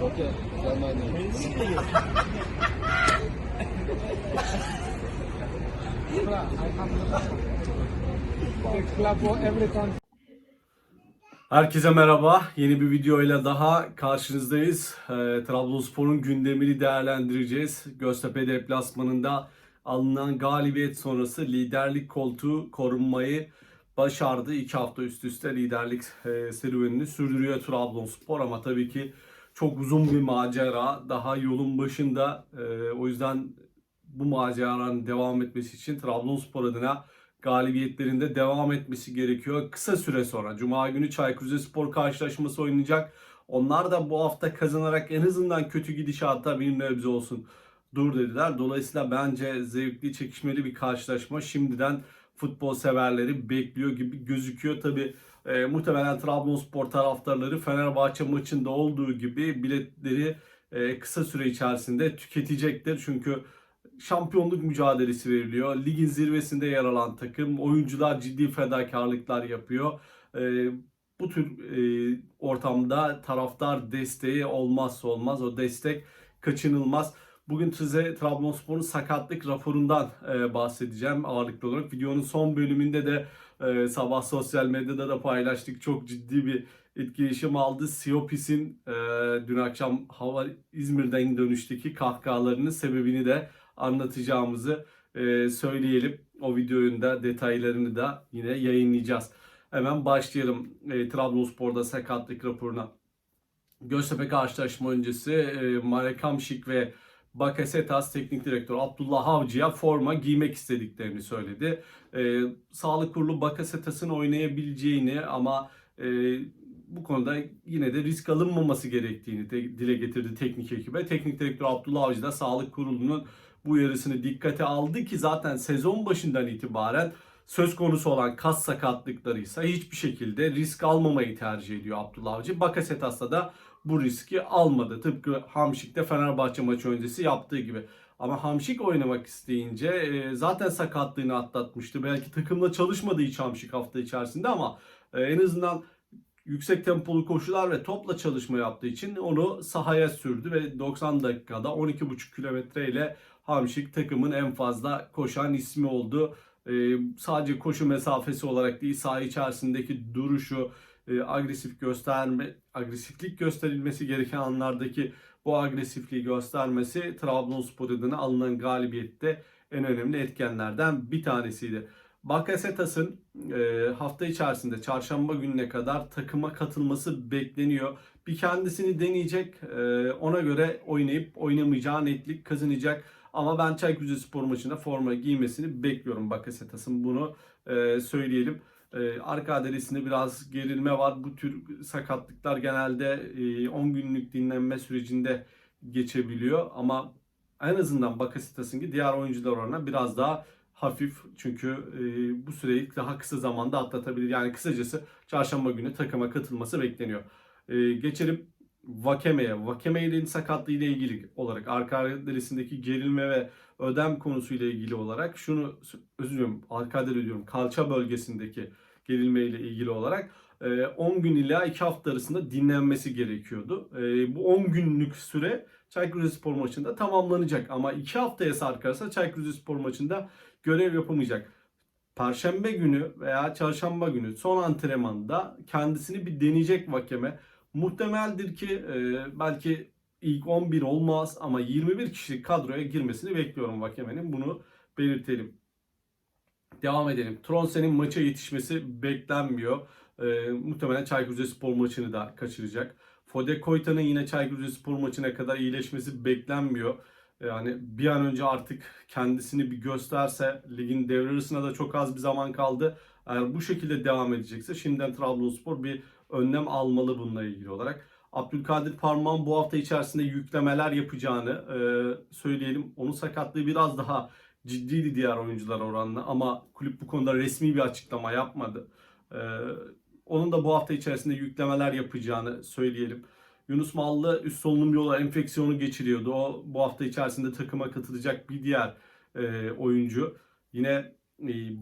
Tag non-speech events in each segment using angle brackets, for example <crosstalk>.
Country. Herkese merhaba. Yeni bir videoyla daha karşınızdayız. Ee, Trabzonspor'un gündemini değerlendireceğiz. Göztepe deplasmanında alınan galibiyet sonrası liderlik koltuğu korunmayı başardı. İki hafta üst üste liderlik e, serüvenini sürdürüyor Trabzonspor ama tabii ki çok uzun bir macera. Daha yolun başında. Ee, o yüzden bu maceranın devam etmesi için Trabzonspor adına galibiyetlerinde devam etmesi gerekiyor. Kısa süre sonra Cuma günü Çaykur Rizespor karşılaşması oynayacak. Onlar da bu hafta kazanarak en azından kötü gidişatta bir nebze olsun dur dediler. Dolayısıyla bence zevkli, çekişmeli bir karşılaşma. Şimdiden futbol severleri bekliyor gibi gözüküyor. Tabi e, muhtemelen Trabzonspor taraftarları Fenerbahçe maçında olduğu gibi biletleri e, kısa süre içerisinde tüketecektir. Çünkü şampiyonluk mücadelesi veriliyor. Ligin zirvesinde yer alan takım. Oyuncular ciddi fedakarlıklar yapıyor. Ee, bu tür e, ortamda taraftar desteği olmazsa olmaz. O destek kaçınılmaz. Bugün size Trabzonspor'un sakatlık raporundan e, bahsedeceğim ağırlıklı olarak. Videonun son bölümünde de e, sabah sosyal medyada da paylaştık. Çok ciddi bir etkileşim aldı. Siopis'in e, dün akşam hava İzmir'den dönüşteki kahkahalarının sebebini de anlatacağımızı e, söyleyelim. O videonun da detaylarını da yine yayınlayacağız. Hemen başlayalım e, Trabzonspor'da sakatlık raporuna. Göztepe karşılaşma öncesi e, Marek Hamšík ve Bakasetas teknik direktör Abdullah Avcı'ya forma giymek istediklerini söyledi. E, sağlık kurulu Bakasetas'ın oynayabileceğini ama e, bu konuda yine de risk alınmaması gerektiğini de dile getirdi teknik ekibe. Teknik direktör Abdullah Avcı da sağlık kurulunun bu uyarısını dikkate aldı ki zaten sezon başından itibaren söz konusu olan kas sakatlıkları ise hiçbir şekilde risk almamayı tercih ediyor Abdullah Avcı. Bakasetas'ta da bu riski almadı. Tıpkı Hamşik'te Fenerbahçe maçı öncesi yaptığı gibi. Ama Hamşik oynamak isteyince e, zaten sakatlığını atlatmıştı. Belki takımla çalışmadı hiç Hamşik hafta içerisinde ama e, en azından yüksek tempolu koşular ve topla çalışma yaptığı için onu sahaya sürdü ve 90 dakikada 12,5 kilometre ile Hamşik takımın en fazla koşan ismi oldu. Ee, sadece koşu mesafesi olarak değil saha içerisindeki duruşu, e, agresif gösterme, agresiflik gösterilmesi gereken anlardaki bu agresifliği göstermesi Trabzonspor adına alınan galibiyette en önemli etkenlerden bir tanesiydi. Bakasetas'ın e, hafta içerisinde çarşamba gününe kadar takıma katılması bekleniyor. Bir kendisini deneyecek, e, ona göre oynayıp oynamayacağı netlik kazanacak. Ama ben Çaykur Rizespor maçında forma giymesini bekliyorum Bakasetas'ın bunu e, söyleyelim. E, arka adresinde biraz gerilme var. Bu tür sakatlıklar genelde e, 10 günlük dinlenme sürecinde geçebiliyor. Ama en azından Bakasetas'ın ki diğer oyuncular oranla biraz daha hafif. Çünkü e, bu süreyi daha kısa zamanda atlatabilir. Yani kısacası çarşamba günü takıma katılması bekleniyor. E, geçelim Vakeme'ye. Vakeme'nin sakatlığı ile ilgili olarak arka adresindeki gerilme ve ödem konusuyla ilgili olarak şunu özür diliyorum arka adres diyorum kalça bölgesindeki gerilme ile ilgili olarak e, 10 gün ila 2 hafta arasında dinlenmesi gerekiyordu. Bu 10 günlük süre Çaykur Rizespor maçında tamamlanacak ama 2 haftaya sarkarsa Çaykur Rizespor maçında görev yapamayacak. Perşembe günü veya çarşamba günü son antrenmanda kendisini bir deneyecek Vakeme. Muhtemeldir ki e, belki ilk 11 olmaz ama 21 kişilik kadroya girmesini bekliyorum Vakeme'nin. Bunu belirtelim. Devam edelim. Tronsen'in maça yetişmesi beklenmiyor. E, muhtemelen Çaykur Rizespor maçını da kaçıracak. Fode Koyta'nın yine Çaykur Rizespor maçına kadar iyileşmesi beklenmiyor. Yani bir an önce artık kendisini bir gösterse ligin devre da çok az bir zaman kaldı. Eğer bu şekilde devam edecekse şimdiden Trabzonspor bir önlem almalı bununla ilgili olarak. Abdülkadir Parmağan bu hafta içerisinde yüklemeler yapacağını e, söyleyelim. Onun sakatlığı biraz daha ciddiydi diğer oyuncular oranla ama kulüp bu konuda resmi bir açıklama yapmadı. E, onun da bu hafta içerisinde yüklemeler yapacağını söyleyelim. Yunus Mallı üst solunum yolu enfeksiyonu geçiriyordu. O bu hafta içerisinde takıma katılacak bir diğer e, oyuncu. Yine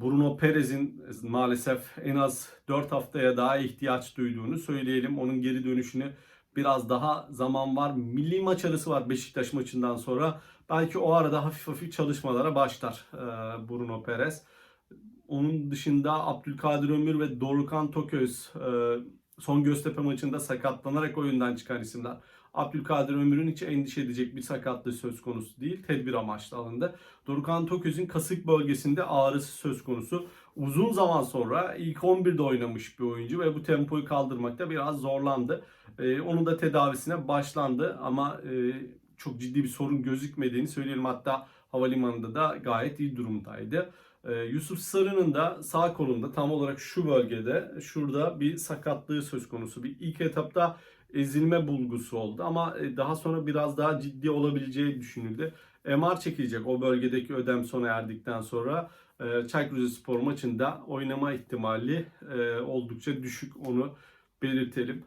Bruno Perez'in maalesef en az 4 haftaya daha ihtiyaç duyduğunu söyleyelim. Onun geri dönüşünü biraz daha zaman var. Milli maç arası var Beşiktaş maçından sonra. Belki o arada hafif hafif çalışmalara başlar e, Bruno Perez. Onun dışında Abdülkadir Ömür ve Dorukhan Toköz e, son Göztepe maçında sakatlanarak oyundan çıkan isimler. Abdülkadir Ömür'ün hiç endişe edecek bir sakatlığı söz konusu değil. Tedbir amaçlı alındı. Dorukhan Toköz'ün kasık bölgesinde ağrısı söz konusu. Uzun zaman sonra ilk 11'de oynamış bir oyuncu ve bu tempoyu kaldırmakta biraz zorlandı. Ee, onun da tedavisine başlandı ama e, çok ciddi bir sorun gözükmediğini söyleyelim. Hatta havalimanında da gayet iyi durumdaydı. Ee, Yusuf Sarı'nın da sağ kolunda tam olarak şu bölgede şurada bir sakatlığı söz konusu. Bir ilk etapta ezilme bulgusu oldu ama e, daha sonra biraz daha ciddi olabileceği düşünüldü. MR çekilecek o bölgedeki ödem sona erdikten sonra e, Çaykur Rizespor maçında oynama ihtimali e, oldukça düşük onu belirtelim.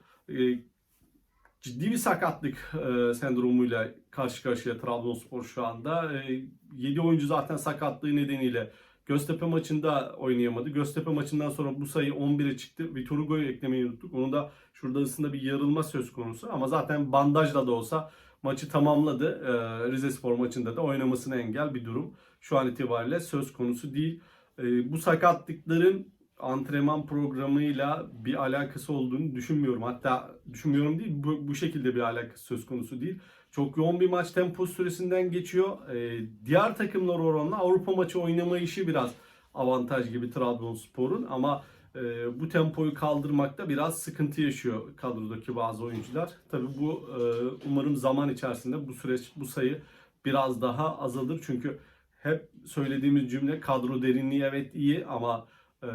Ciddi bir sakatlık sendromuyla karşı karşıya Trabzonspor şu anda. E, 7 oyuncu zaten sakatlığı nedeniyle Göztepe maçında oynayamadı. Göztepe maçından sonra bu sayı 11'e çıktı. Vitor Hugo'yu eklemeyi unuttuk. Onun da şurada ısında bir yarılma söz konusu. Ama zaten bandajla da olsa maçı tamamladı. Ee, Rizespor maçında da oynamasına engel bir durum. Şu an itibariyle söz konusu değil. Ee, bu sakatlıkların antrenman programıyla bir alakası olduğunu düşünmüyorum. Hatta düşünmüyorum değil, bu, bu şekilde bir alakası söz konusu değil. Çok yoğun bir maç tempo süresinden geçiyor. Ee, diğer takımlar oranla Avrupa maçı oynama işi biraz avantaj gibi Trabzonspor'un ama e, bu tempoyu kaldırmakta biraz sıkıntı yaşıyor kadrodaki bazı oyuncular. Tabii bu e, umarım zaman içerisinde bu süreç bu sayı biraz daha azalır çünkü hep söylediğimiz cümle kadro derinliği evet iyi ama e,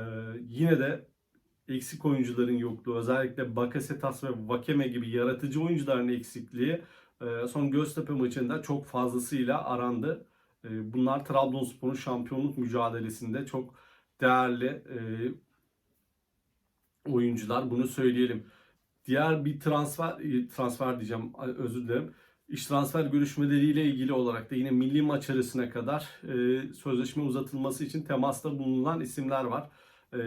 yine de eksik oyuncuların yokluğu özellikle Bakasetas ve Vakeme gibi yaratıcı oyuncuların eksikliği e, son Göztepe maçında çok fazlasıyla arandı. E, bunlar Trabzonspor'un şampiyonluk mücadelesinde çok değerli e, oyuncular bunu söyleyelim. Diğer bir transfer e, transfer diyeceğim özür dilerim. İş transfer görüşmeleriyle ilgili olarak da yine milli maç arasına kadar e, sözleşme uzatılması için temasta bulunan isimler var. E,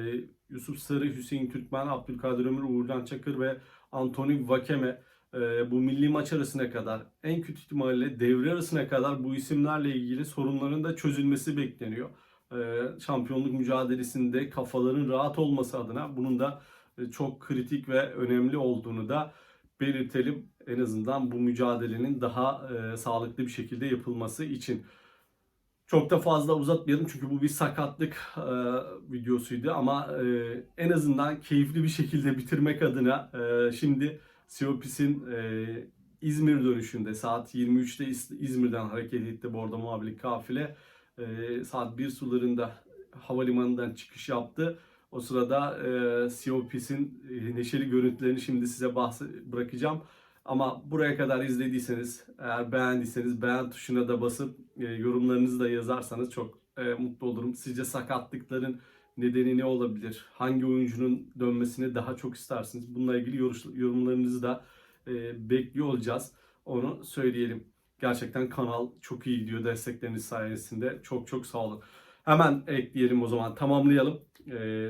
Yusuf Sarı, Hüseyin Türkmen, Abdülkadir Ömür, Uğurcan Çakır ve Anthony Vakeme e, bu milli maç arasına kadar en kötü ihtimalle devre arasına kadar bu isimlerle ilgili sorunların da çözülmesi bekleniyor. E, şampiyonluk mücadelesinde kafaların rahat olması adına bunun da e, çok kritik ve önemli olduğunu da belirtelim. En azından bu mücadelenin daha e, sağlıklı bir şekilde yapılması için. Çok da fazla uzatmayalım çünkü bu bir sakatlık e, videosuydu ama e, en azından keyifli bir şekilde bitirmek adına e, şimdi Siopis'in e, İzmir dönüşünde saat 23'te İz- İzmir'den hareket etti arada muhabirlik kafile. E, saat 1 sularında havalimanından çıkış yaptı. O sırada e, Siopis'in e, neşeli görüntülerini şimdi size bahse- bırakacağım. Ama buraya kadar izlediyseniz, eğer beğendiyseniz beğen tuşuna da basıp e, yorumlarınızı da yazarsanız çok e, mutlu olurum. Sizce sakatlıkların nedeni ne olabilir? Hangi oyuncunun dönmesini daha çok istersiniz? Bununla ilgili yorumlarınızı da e, bekliyor olacağız. Onu söyleyelim. Gerçekten kanal çok iyi gidiyor destekleriniz sayesinde. Çok çok sağ olun. Hemen ekleyelim o zaman tamamlayalım. E,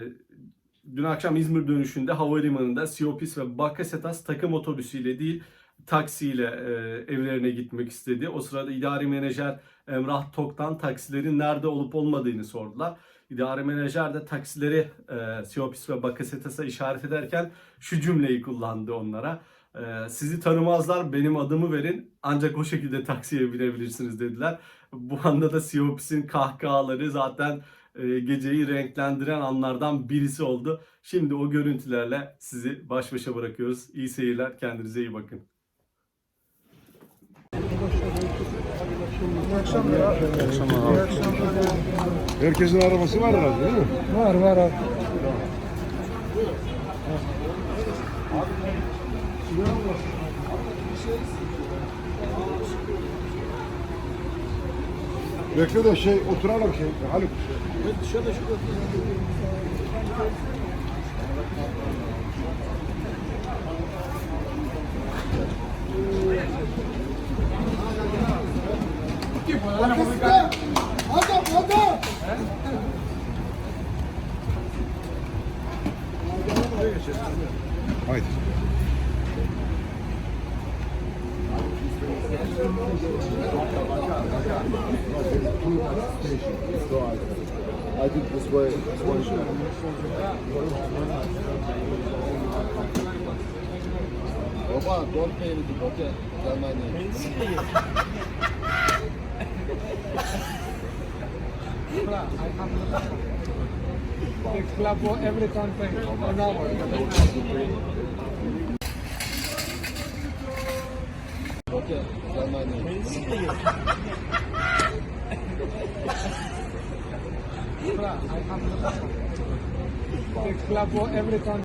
dün akşam İzmir dönüşünde havalimanında Siopis ve Bakasetas takım otobüsüyle değil taksiyle e, evlerine gitmek istedi. O sırada idari menajer Emrah Tok'tan taksilerin nerede olup olmadığını sordular. İdari menajer de taksileri e, Siopis ve Bakasetas'a işaret ederken şu cümleyi kullandı onlara. E, sizi tanımazlar benim adımı verin ancak o şekilde taksiye binebilirsiniz dediler. Bu anda da Siopis'in kahkahaları zaten e, geceyi renklendiren anlardan birisi oldu. Şimdi o görüntülerle sizi baş başa bırakıyoruz. İyi seyirler, kendinize iyi bakın. İyi akşamlar. İyi akşamlar. İyi akşamlar. Herkesin arabası var herhalde değil mi? Var var abi. Bekle de şey oturalım şey. Haluk. Adam I think this way, this one Baba, don't pay anything, okay? Tell my name. The club for every country an hour. <laughs> Club for every country.